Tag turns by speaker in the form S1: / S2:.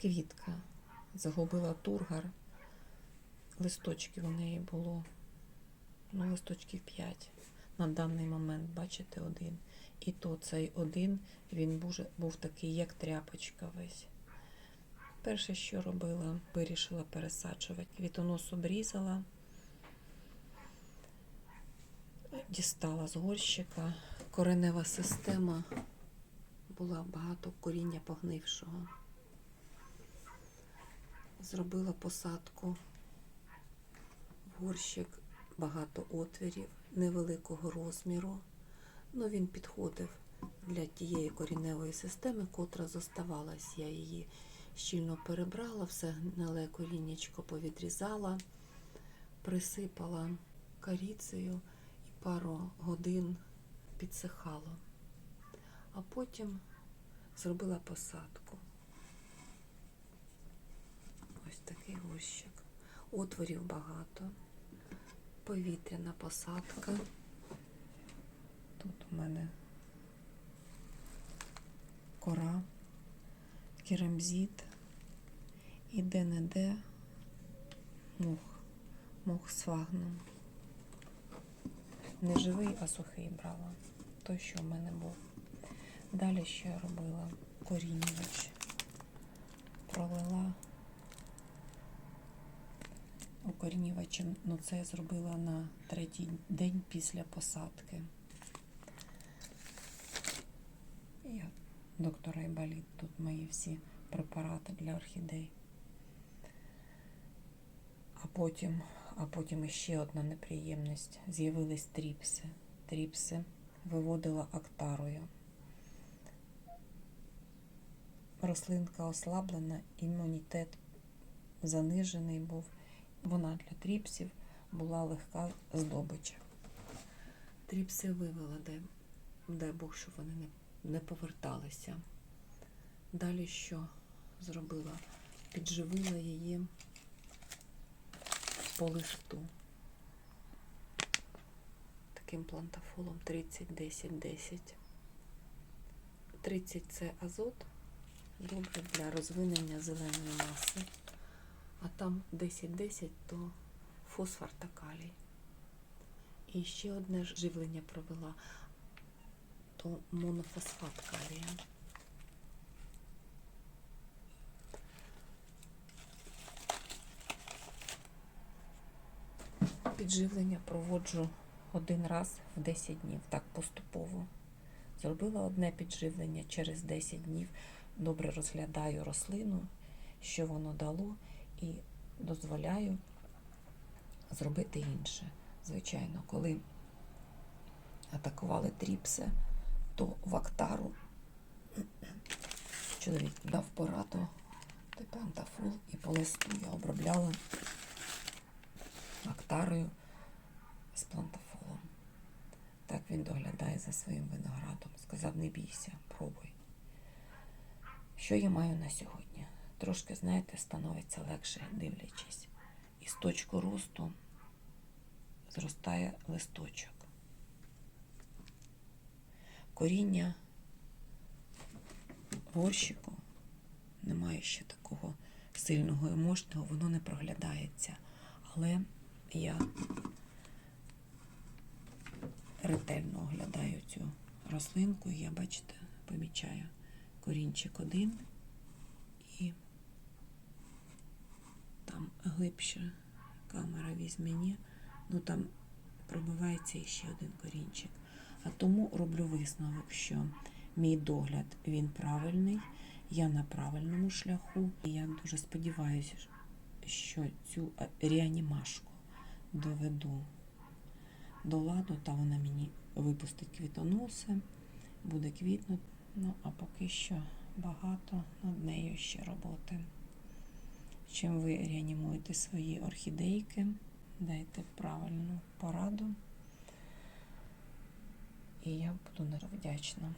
S1: квітка. Загубила тургар. Листочків у неї було. Ну, листочків 5. На даний момент, бачите, один. І то цей один, він був, був такий, як тряпочка весь. Перше, що робила, вирішила пересаджувати. Квітонос обрізала, дістала з горщика. Коренева система була багато коріння погнившого. Зробила посадку в горщик, багато отвірів, невеликого розміру. Ну, він підходив для тієї коріневої системи, котра зоставалась. Я її щільно перебрала, все гниле коріннячко повідрізала, присипала коріцею і пару годин підсихало. А потім зробила посадку. Такий горщик. Отворів багато. Повітряна посадка. Тут у мене кора, керамзит і де-не-де мох, мох з фагном. Не живий, а сухий брала. Той, що в мене був. Далі я робила? Корінювач. Пролила укорінювачем, ну це я зробила на третій день після посадки. Я доктора Айболіт, тут мої всі препарати для орхідей. А потім, а потім іще одна неприємність. З'явились тріпси. Тріпси виводила актарою. Рослинка ослаблена, імунітет занижений був. Вона для тріпсів була легка здобича. Тріпси вивела, дай, дай Бог, щоб вони не, не поверталися. Далі що зробила? Підживила її по листу. Таким плантафолом 30, 10, 10. 30 це азот, добре для розвинення зеленої маси. А там 10-10 то фосфор та калій. І ще одне живлення провела, то монофосфат калія. Підживлення проводжу один раз в 10 днів, так поступово. Зробила одне підживлення через 10 днів. Добре розглядаю рослину, що воно дало, і дозволяю зробити інше. Звичайно, коли атакували тріпси, то в актару чоловік дав пораду пентафул і по листу я обробляла актарою з плантафолом. Так він доглядає за своїм виноградом. Сказав, не бійся, пробуй. Що я маю на сьогодні? Трошки, знаєте, становиться легше дивлячись. І з точку росту зростає листочок. Коріння горщику немає ще такого сильного і мощного, воно не проглядається. Але я ретельно оглядаю цю рослинку, і я, бачите, помічаю корінчик один і там глибше камера візьме, ну там пробивається іще один корінчик. А тому роблю висновок, що мій догляд він правильний, я на правильному шляху. І я дуже сподіваюся, що цю реанімашку доведу до ладу, та вона мені випустить квітоноси, буде квітнути. Ну, а поки що багато над нею ще роботи. Чим ви реанімуєте свої орхідейки, дайте правильну пораду. І я буду вдячна.